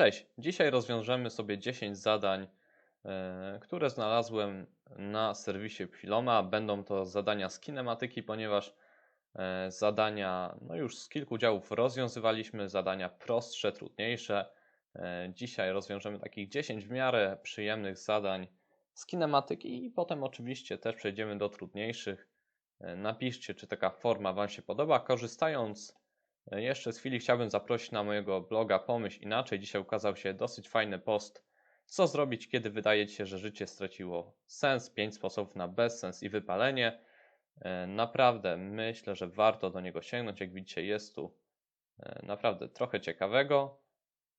Cześć, dzisiaj rozwiążemy sobie 10 zadań, e, które znalazłem na serwisie Piloma. Będą to zadania z kinematyki, ponieważ e, zadania no już z kilku działów rozwiązywaliśmy, zadania prostsze, trudniejsze. E, dzisiaj rozwiążemy takich 10 w miarę przyjemnych zadań z kinematyki i potem oczywiście też przejdziemy do trudniejszych. Napiszcie, czy taka forma Wam się podoba. Korzystając jeszcze z chwili chciałbym zaprosić na mojego bloga Pomyśl Inaczej. Dzisiaj ukazał się dosyć fajny post. Co zrobić, kiedy wydaje Ci się, że życie straciło sens? 5 sposobów na bezsens i wypalenie. E, naprawdę myślę, że warto do niego sięgnąć. Jak widzicie, jest tu e, naprawdę trochę ciekawego,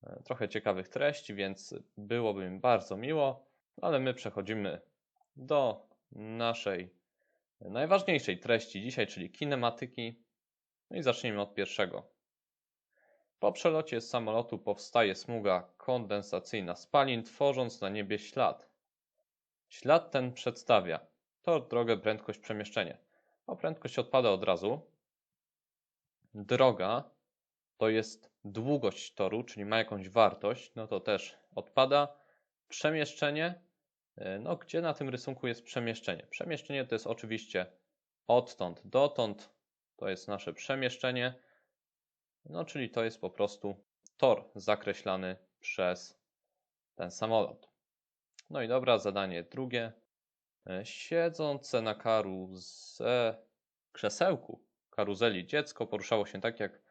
e, trochę ciekawych treści, więc byłoby mi bardzo miło. Ale my przechodzimy do naszej najważniejszej treści dzisiaj, czyli kinematyki. No i zacznijmy od pierwszego. Po przelocie z samolotu powstaje smuga kondensacyjna spalin, tworząc na niebie ślad. Ślad ten przedstawia tor, drogę, prędkość, przemieszczenie. O prędkość odpada od razu. Droga to jest długość toru, czyli ma jakąś wartość, no to też odpada. Przemieszczenie, e, no gdzie na tym rysunku jest przemieszczenie? Przemieszczenie to jest oczywiście odtąd dotąd, to jest nasze przemieszczenie. No, czyli to jest po prostu tor zakreślany przez ten samolot. No i dobra, zadanie drugie. E, siedzące na karuze... krzesełku karuzeli dziecko poruszało się tak, jak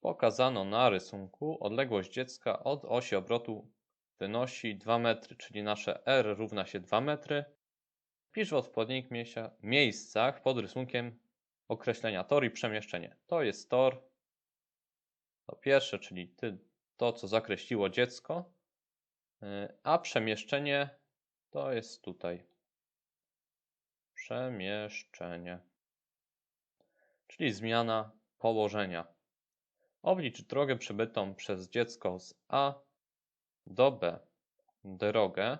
pokazano na rysunku. Odległość dziecka od osi obrotu wynosi 2 metry, czyli nasze R równa się 2 metry. Pisz w odpowiednich miejscach pod rysunkiem określenia tor i przemieszczenie. To jest tor. To pierwsze, czyli ty, to, co zakreśliło dziecko, y, a przemieszczenie to jest tutaj. Przemieszczenie. Czyli zmiana położenia. Oblicz drogę przebytą przez dziecko z A do B. Drogę,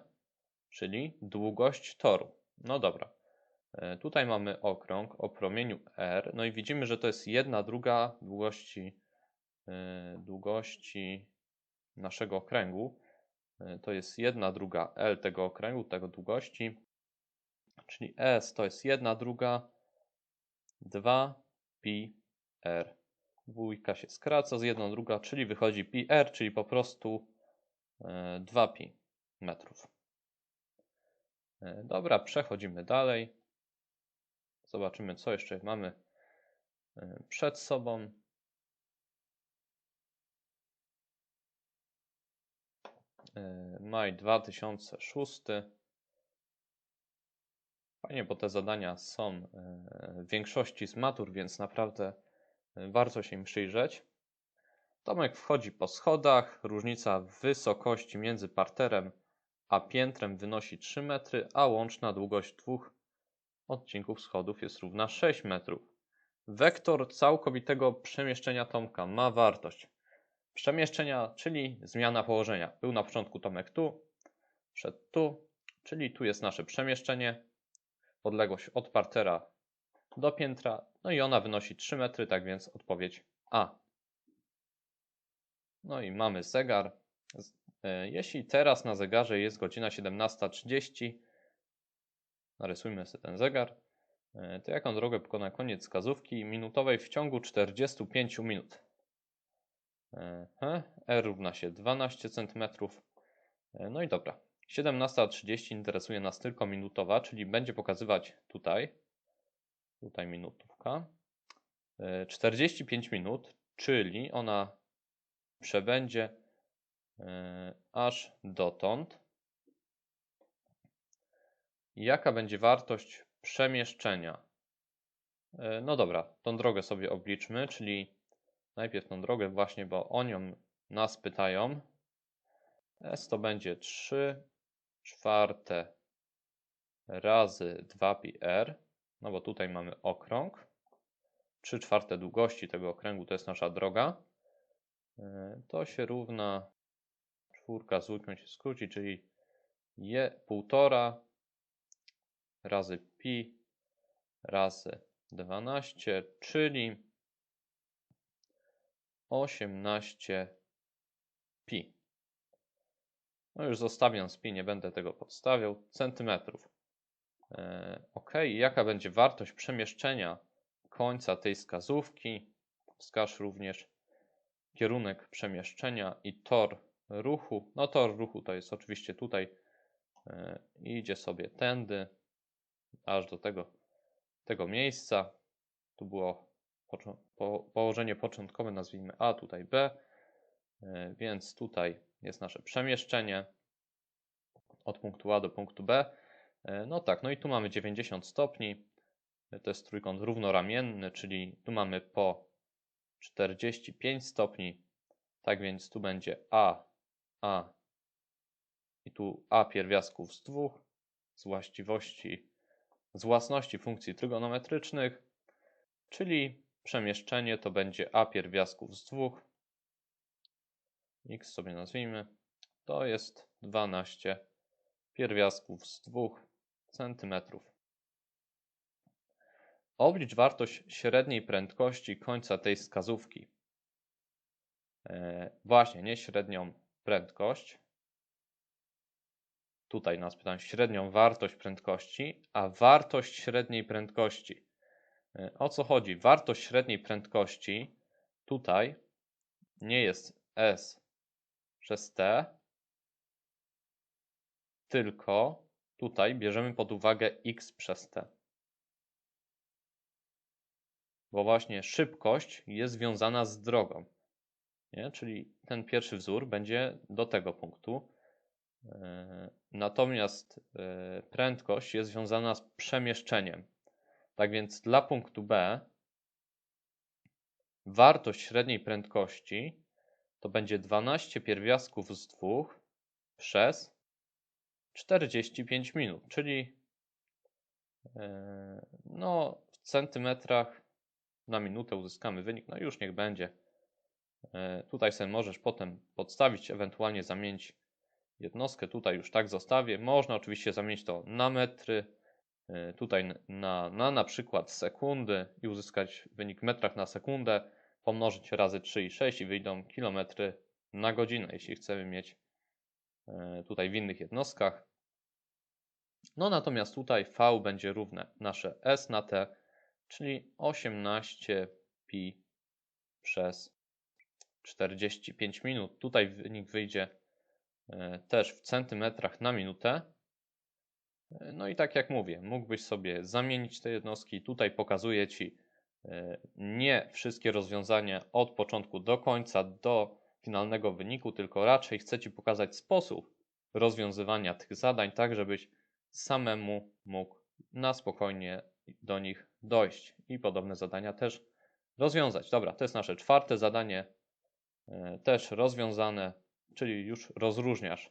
czyli długość toru. No dobra. E, tutaj mamy okrąg o promieniu r, no i widzimy, że to jest jedna druga długości, e, długości naszego okręgu. E, to jest jedna druga L tego okręgu, tego długości, czyli S to jest jedna druga 2 pi r. Dwójka się skraca z jedną druga, czyli wychodzi pi r, czyli po prostu 2 pi metrów. Dobra, przechodzimy dalej. Zobaczymy, co jeszcze mamy e, przed sobą. E, maj 2006. Fajnie, bo te zadania są e, w większości z matur, więc naprawdę warto się im przyjrzeć. Tomek wchodzi po schodach. Różnica wysokości między parterem a piętrem wynosi 3 metry, a łączna długość dwóch odcinków schodów jest równa 6 metrów. Wektor całkowitego przemieszczenia Tomka ma wartość przemieszczenia, czyli zmiana położenia. Był na początku Tomek tu, wszedł tu, czyli tu jest nasze przemieszczenie, odległość od partera do piętra, no i ona wynosi 3 metry, tak więc odpowiedź A. No i mamy zegar. E, jeśli teraz na zegarze jest godzina 17.30, narysujmy sobie ten zegar, e, to jaką drogę pokona koniec wskazówki minutowej w ciągu 45 minut. R równa się 12 cm. E, no i dobra. 17.30 interesuje nas tylko minutowa, czyli będzie pokazywać tutaj, tutaj minutówka, 45 e, minut, czyli ona przebędzie aż dotąd. Jaka będzie wartość przemieszczenia? E, no dobra, tą drogę sobie obliczmy, czyli najpierw tą drogę właśnie, bo o nią nas pytają. S to będzie 3 czwarte razy 2πr, no bo tutaj mamy okrąg. 3 czwarte długości tego okręgu to jest nasza droga. E, to się równa czwórka z się skróci, czyli je półtora razy pi razy 12, czyli 18 pi. No już zostawiam spi, nie będę tego podstawiał. Centymetrów. E, ok, jaka będzie wartość przemieszczenia końca tej wskazówki? Wskaż również kierunek przemieszczenia i tor ruchu. No tor ruchu to jest oczywiście tutaj. E, idzie sobie tędy, aż do tego, tego miejsca. Tu było po, położenie początkowe, nazwijmy A, tutaj B. E, więc tutaj jest nasze przemieszczenie od punktu A do punktu B. E, no tak, no i tu mamy 90 stopni. To jest trójkąt równoramienny, czyli tu mamy po 45 stopni. Tak więc tu będzie A, A i tu A pierwiastków z dwóch z właściwości, z własności funkcji trygonometrycznych, czyli przemieszczenie to będzie A pierwiastków z dwóch x sobie nazwijmy, to jest 12 pierwiastków z 2 cm. Oblicz wartość średniej prędkości końca tej wskazówki. E, właśnie, nie średnią prędkość. Tutaj nas pytam średnią wartość prędkości, a wartość średniej prędkości. E, o co chodzi? Wartość średniej prędkości tutaj nie jest s przez t, tylko tutaj bierzemy pod uwagę x przez t. Bo właśnie szybkość jest związana z drogą. Nie? Czyli ten pierwszy wzór będzie do tego punktu. E, natomiast e, prędkość jest związana z przemieszczeniem. Tak więc dla punktu B wartość średniej prędkości to będzie 12 pierwiastków z 2 przez 45 minut, czyli e, no, w centymetrach na minutę uzyskamy wynik. No już niech będzie. Tutaj sobie możesz potem podstawić, ewentualnie zamienić jednostkę. Tutaj już tak zostawię. Można oczywiście zamienić to na metry. E, tutaj na, na na przykład sekundy i uzyskać wynik w metrach na sekundę pomnożyć razy 3,6 i wyjdą kilometry na godzinę, jeśli chcemy mieć e, tutaj w innych jednostkach. No natomiast tutaj V będzie równe nasze S na T, czyli 18 pi przez 45 minut. Tutaj wynik wyjdzie też w centymetrach na minutę. E, no i tak jak mówię, mógłbyś sobie zamienić te jednostki. Tutaj pokazuję Ci E, nie wszystkie rozwiązania od początku do końca, do finalnego wyniku, tylko raczej chcę Ci pokazać sposób rozwiązywania tych zadań, tak żebyś samemu mógł na spokojnie do nich dojść i podobne zadania też rozwiązać. Dobra, to jest nasze czwarte zadanie, e, też rozwiązane, czyli już rozróżniasz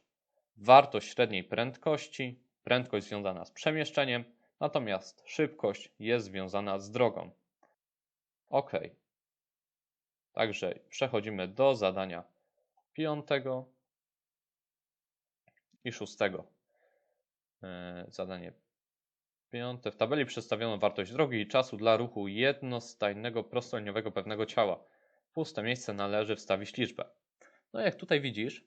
wartość średniej prędkości, prędkość związana z przemieszczeniem, natomiast szybkość jest związana z drogą. OK. Także przechodzimy do zadania piątego i szóstego. E, zadanie piąte. W tabeli przedstawiono wartość drogi i czasu dla ruchu jednostajnego prostoliniowego pewnego ciała. W puste miejsce należy wstawić liczbę. No jak tutaj widzisz,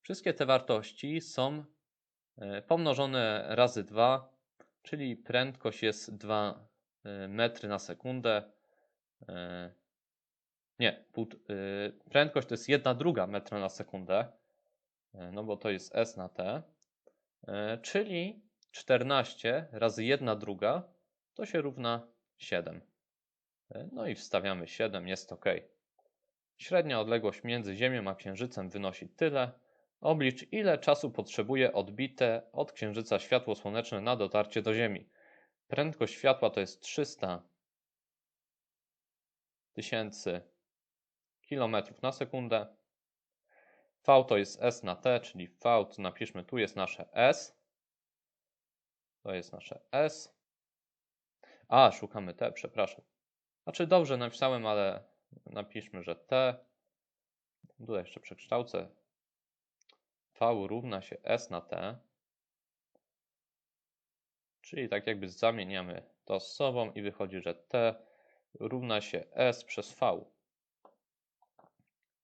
wszystkie te wartości są e, pomnożone razy 2, czyli prędkość jest 2 e, metry na sekundę, E, nie, prędkość to jest 1 druga metra na sekundę, no bo to jest S na T, czyli 14 razy 1 druga to się równa 7. No i wstawiamy 7, jest ok. Średnia odległość między Ziemią a Księżycem wynosi tyle. Oblicz ile czasu potrzebuje odbite od Księżyca światło słoneczne na dotarcie do Ziemi. Prędkość światła to jest 300 tysięcy kilometrów na sekundę. V to jest S na T, czyli V to napiszmy tu jest nasze S. To jest nasze S. A, szukamy T, przepraszam. Znaczy dobrze napisałem, ale napiszmy, że T. Tutaj jeszcze przekształcę. V równa się S na T. Czyli tak jakby zamieniamy to z sobą i wychodzi, że T równa się S przez V.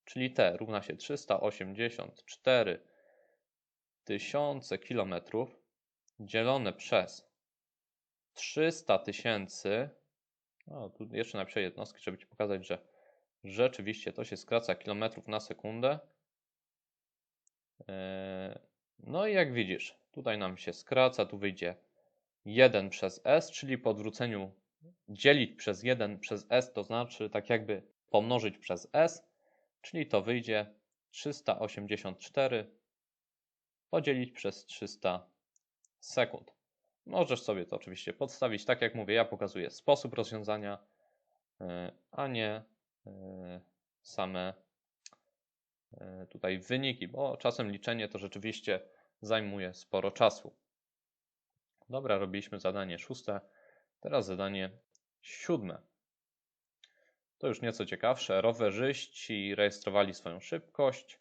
Czyli T równa się 384 tysiące kilometrów dzielone przez 300 tysięcy, no tu jeszcze napiszę jednostki, żeby Ci pokazać, że rzeczywiście to się skraca kilometrów na sekundę. E, no i jak widzisz, tutaj nam się skraca, tu wyjdzie 1 przez s, czyli po odwróceniu dzielić przez 1 przez s, to znaczy tak jakby pomnożyć przez s, czyli to wyjdzie 384 podzielić przez 300 sekund. Możesz sobie to oczywiście podstawić. Tak jak mówię, ja pokazuję sposób rozwiązania, e, a nie same e, tutaj wyniki, bo czasem liczenie to rzeczywiście zajmuje sporo czasu. Dobra, robiliśmy zadanie szóste, teraz zadanie siódme. To już nieco ciekawsze. Rowerzyści rejestrowali swoją szybkość.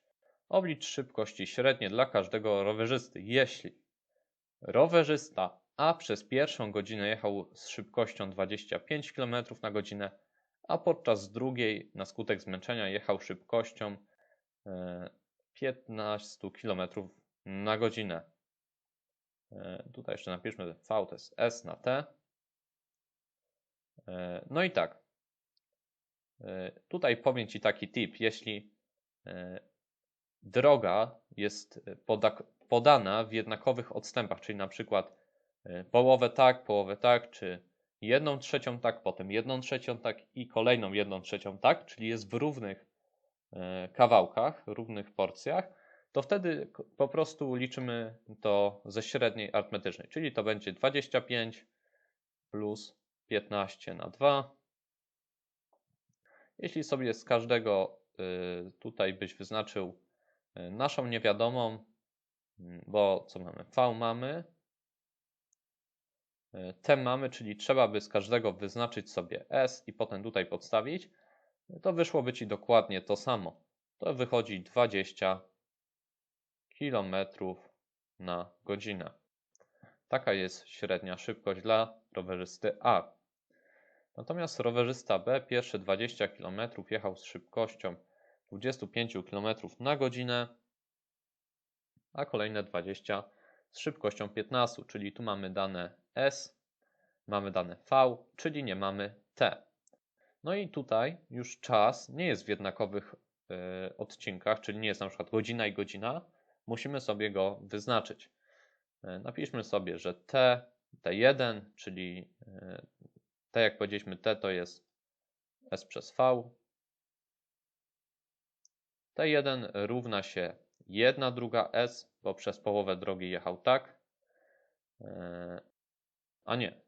Oblicz szybkości średnie dla każdego rowerzysty. Jeśli rowerzysta A przez pierwszą godzinę jechał z szybkością 25 km na godzinę, a podczas drugiej na skutek zmęczenia jechał szybkością 15 km na godzinę. E, tutaj jeszcze napiszmy V to jest S na T. E, no i tak. E, tutaj powiem Ci taki tip. Jeśli droga jest poda podana w jednakowych odstępach, czyli na przykład połowę tak, połowę tak, czy jedną trzecią tak, potem jedną trzecią tak i kolejną jedną trzecią tak, czyli jest w równych kawałkach, równych porcjach, to wtedy po prostu liczymy to ze średniej arytmetycznej, czyli to będzie 25 plus 15 na 2. Jeśli sobie z każdego y, tutaj byś wyznaczył y, naszą niewiadomą, mm, bo co mamy? V mamy, y, T mamy, czyli trzeba by z każdego wyznaczyć sobie S i potem tutaj podstawić, to wyszłoby Ci dokładnie to samo. To wychodzi 20 km na godzinę. Taka jest średnia szybkość dla rowerzysty A. Natomiast rowerzysta B pierwsze 20 km jechał z szybkością 25 km na godzinę, a kolejne 20 z szybkością 15, czyli tu mamy dane S, mamy dane V, czyli nie mamy T. No i tutaj już czas nie jest w jednakowych y, odcinkach, czyli nie jest na przykład godzina i godzina, musimy sobie go wyznaczyć. E, napiszmy sobie, że t, t1, czyli e, t jak powiedzieliśmy, t to jest s przez v. t1 równa się 1 druga s, bo przez połowę drogi jechał tak. A nie,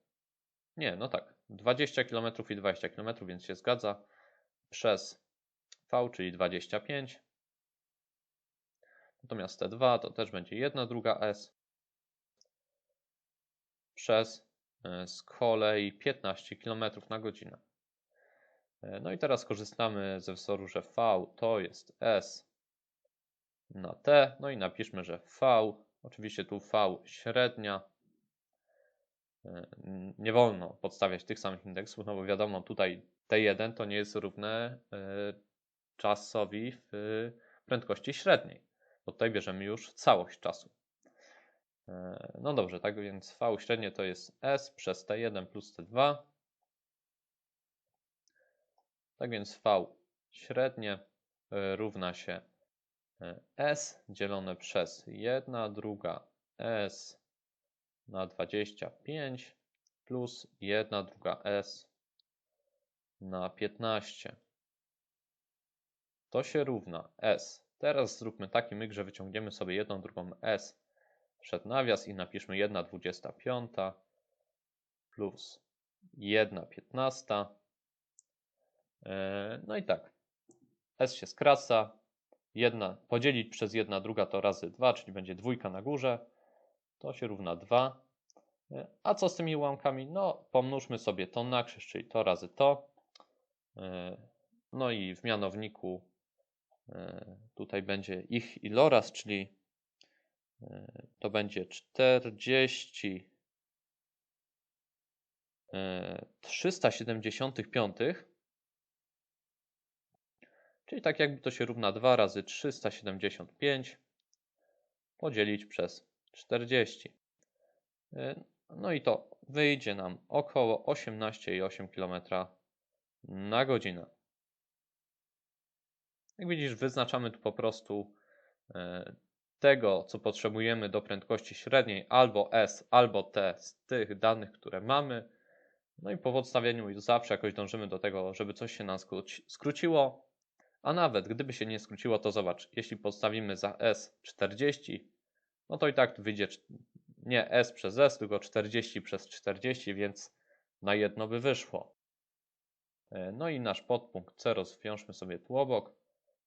nie, no tak, 20 km i 20 km, więc się zgadza. Przez v, czyli 25 Natomiast T2 to też będzie 1 druga S przez e, z kolei 15 km na godzinę. E, no i teraz korzystamy ze wzoru, że V to jest S na T. No i napiszmy, że V, oczywiście tu V średnia. E, nie wolno podstawiać tych samych indeksów, no bo wiadomo, tutaj T1 to nie jest równe czasowi w prędkości średniej bo tutaj bierzemy już całość czasu. E, no dobrze, tak więc V średnie to jest S przez T1 plus T2. Tak więc V średnie e, równa się e, S dzielone przez 1 druga S na 25 plus 1 druga S na 15. To się równa S Teraz zróbmy taki myk, że wyciągniemy sobie jedną, drugą s przed nawias i napiszmy 1,25 plus 1,15. E, no i tak. S się skraca. Jedna, podzielić przez 1 druga to razy 2, czyli będzie dwójka na górze. To się równa 2. E, a co z tymi ułamkami? No, pomnóżmy sobie to na krzyż, czyli to razy to. E, no i w mianowniku E, tutaj będzie ich iloraz, czyli to będzie 40 375, czyli tak jakby to się równa 2 razy 375 podzielić przez 40. Y, no i to wyjdzie nam około 18,8 km na godzinę. Jak widzisz, wyznaczamy tu po prostu y, tego, co potrzebujemy do prędkości średniej, albo S, albo T z tych danych, które mamy. No i po podstawieniu zawsze jakoś dążymy do tego, żeby coś się nam skróciło. A nawet gdyby się nie skróciło, to zobacz, jeśli podstawimy za S 40, no to i tak wyjdzie nie S przez S, tylko 40 przez 40, więc na jedno by wyszło. E, no i nasz podpunkt C rozwiążmy sobie tu obok.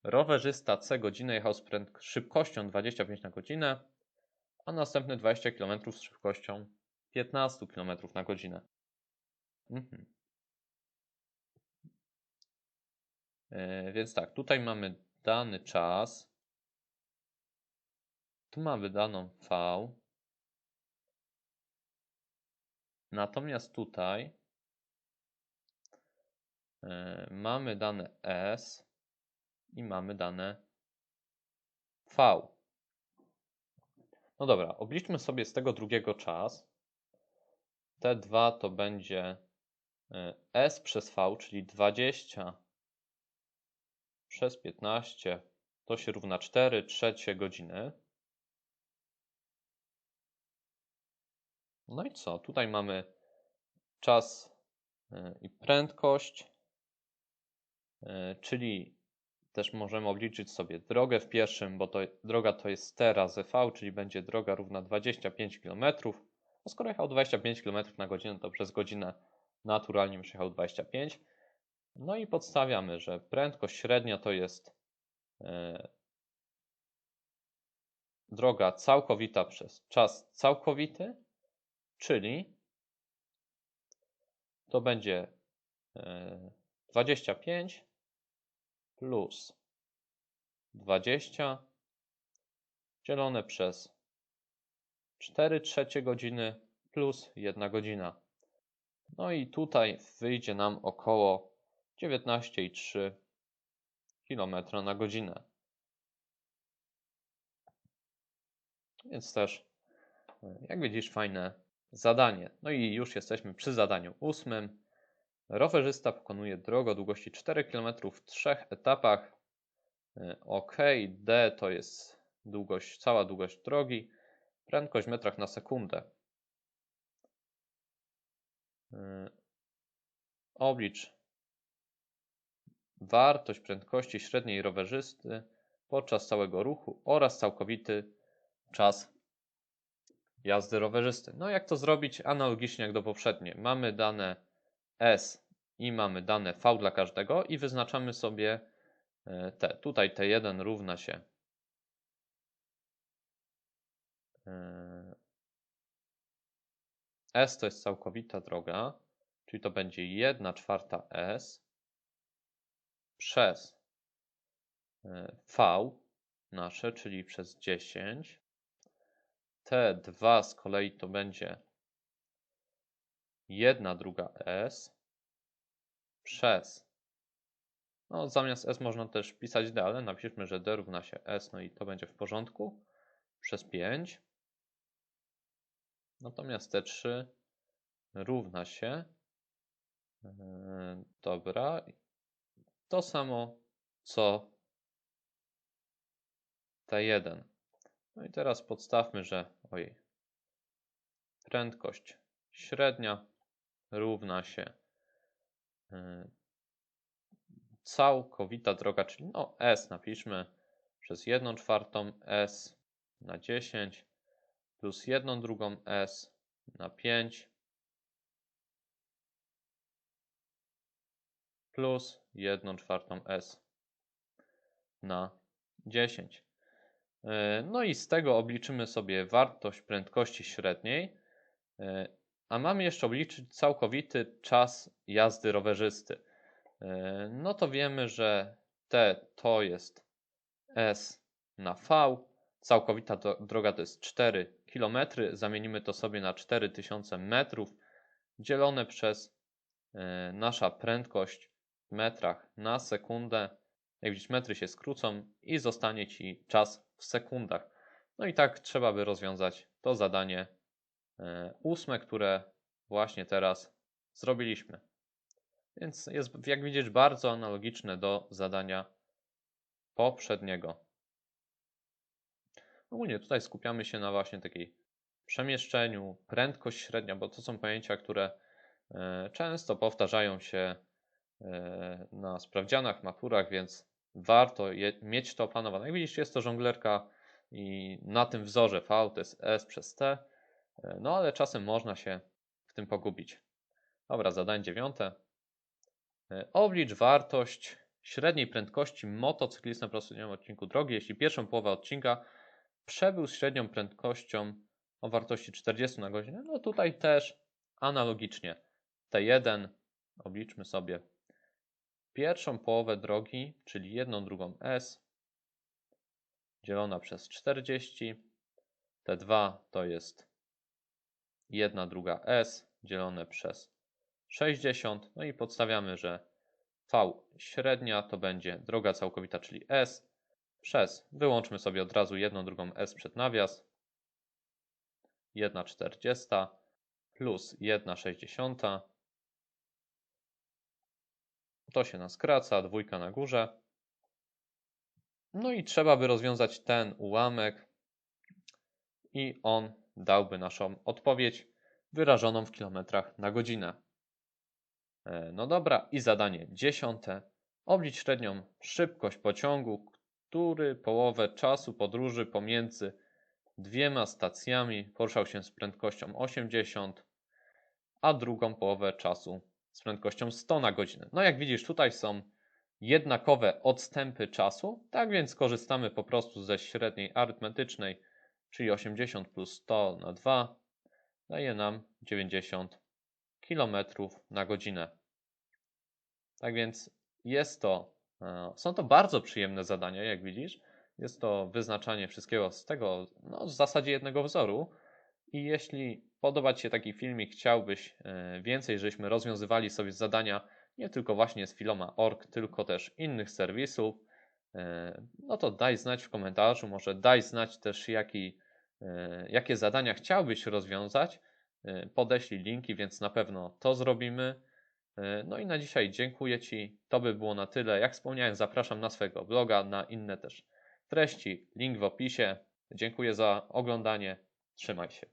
Rowerzysta C godzinę jechał z szybkością 25 na godzinę, a następny 20 km z szybkością 15 km na godzinę. Mhm. E, więc tak, tutaj mamy dany czas. Tu mamy daną V. Natomiast tutaj e, mamy dane S i mamy dane V. No dobra, obliczmy sobie z tego drugiego czas. T2 to będzie e, S przez V, czyli 20 przez 15 to się równa 4 trzecie godziny. No i co? Tutaj mamy czas e, i prędkość, e, czyli też możemy obliczyć sobie drogę w pierwszym, bo to, droga to jest T razy V, czyli będzie droga równa 25 km. No skoro jechał 25 km na godzinę, to przez godzinę naturalnie już jechał 25 no i podstawiamy, że prędkość średnia to jest e, droga całkowita przez czas całkowity, czyli to będzie 25 e, plus 20 dzielone przez 4 trzecie godziny plus 1 godzina. No i tutaj wyjdzie nam około 19,3 km na godzinę. Więc też, jak widzisz, fajne zadanie. No i już jesteśmy przy zadaniu ósmym. Rowerzysta pokonuje drogę o długości 4 km w trzech etapach. OK, D to jest długość, cała długość drogi, prędkość w metrach na sekundę. Oblicz wartość prędkości średniej rowerzysty podczas całego ruchu oraz całkowity czas jazdy rowerzysty. No jak to zrobić? Analogicznie jak do poprzednie. Mamy dane S i mamy dane V dla każdego i wyznaczamy sobie e, T. Tutaj T1 równa się e, S to jest całkowita droga, czyli to będzie 1 czwarta S przez e, V nasze, czyli przez 10. T2 z kolei to będzie 1 druga S przez no zamiast S można też pisać D, ale napiszmy, że D równa się S, no i to będzie w porządku, przez 5. Natomiast T3 równa się, yy, dobra, to samo co T1. No i teraz podstawmy, że ojej, prędkość średnia równa się yy, całkowita droga, czyli no S napiszmy przez 1 czwartą S na 10 plus 1 drugą S na 5 plus 1 czwartą S na 10. E, no i z tego obliczymy sobie wartość prędkości średniej, e, a mamy jeszcze obliczyć całkowity czas jazdy rowerzysty. E, no to wiemy, że T to jest S na V, całkowita droga to jest 4 km, zamienimy to sobie na 4000 metrów, dzielone przez nasza prędkość metrach na sekundę. Jak widzisz, metry się skrócą i zostanie Ci czas w sekundach. No i tak trzeba by rozwiązać to zadanie e, ósme, które właśnie teraz zrobiliśmy. Więc jest, jak widzisz, bardzo analogiczne do zadania poprzedniego. Ogólnie tutaj skupiamy się na właśnie takiej przemieszczeniu, prędkość średnia, bo to są pojęcia, które e, często powtarzają się e, na sprawdzianach, maturach, więc warto je, mieć to opanowane. Jak widzisz, jest to żonglerka i na tym wzorze V to jest S przez T, no ale czasem można się w tym pogubić. Dobra, zadanie dziewiąte. Oblicz wartość średniej prędkości motocyklisty na prostym odcinku drogi, jeśli pierwszą połowę odcinka przebył z średnią prędkością o wartości 40 na godzinę. No tutaj też analogicznie. T1 obliczmy sobie pierwszą połowę drogi, czyli jedną drugą S dzielona przez 40. T2 to jest 1 druga S dzielone przez 60. No i podstawiamy, że V średnia to będzie droga całkowita, czyli S przez, wyłączmy sobie od razu jedną drugą S przed nawias, 1,40 plus 1,60. To się nas skraca, dwójka na górze. No i trzeba by rozwiązać ten ułamek i on dałby naszą odpowiedź wyrażoną w kilometrach na godzinę. E, no dobra, i zadanie dziesiąte. Oblicz średnią szybkość pociągu, który połowę czasu podróży pomiędzy dwiema stacjami poruszał się z prędkością 80, a drugą połowę czasu z prędkością 100 na godzinę. No jak widzisz, tutaj są jednakowe odstępy czasu, tak więc korzystamy po prostu ze średniej arytmetycznej, czyli 80 plus 100 na 2 daje nam 90 km na godzinę. Tak więc jest to, e, są to bardzo przyjemne zadania, jak widzisz. Jest to wyznaczanie wszystkiego z tego, no, w zasadzie jednego wzoru. I jeśli podoba Ci się taki filmik, chciałbyś e, więcej, żebyśmy rozwiązywali sobie zadania nie tylko właśnie z Filoma.org, tylko też innych serwisów, e, no to daj znać w komentarzu, może daj znać też jaki, e, jakie zadania chciałbyś rozwiązać. Podeślij linki, więc na pewno to zrobimy. No i na dzisiaj dziękuję Ci. To by było na tyle. Jak wspomniałem, zapraszam na swojego bloga, na inne też treści, link w opisie. Dziękuję za oglądanie. Trzymaj się.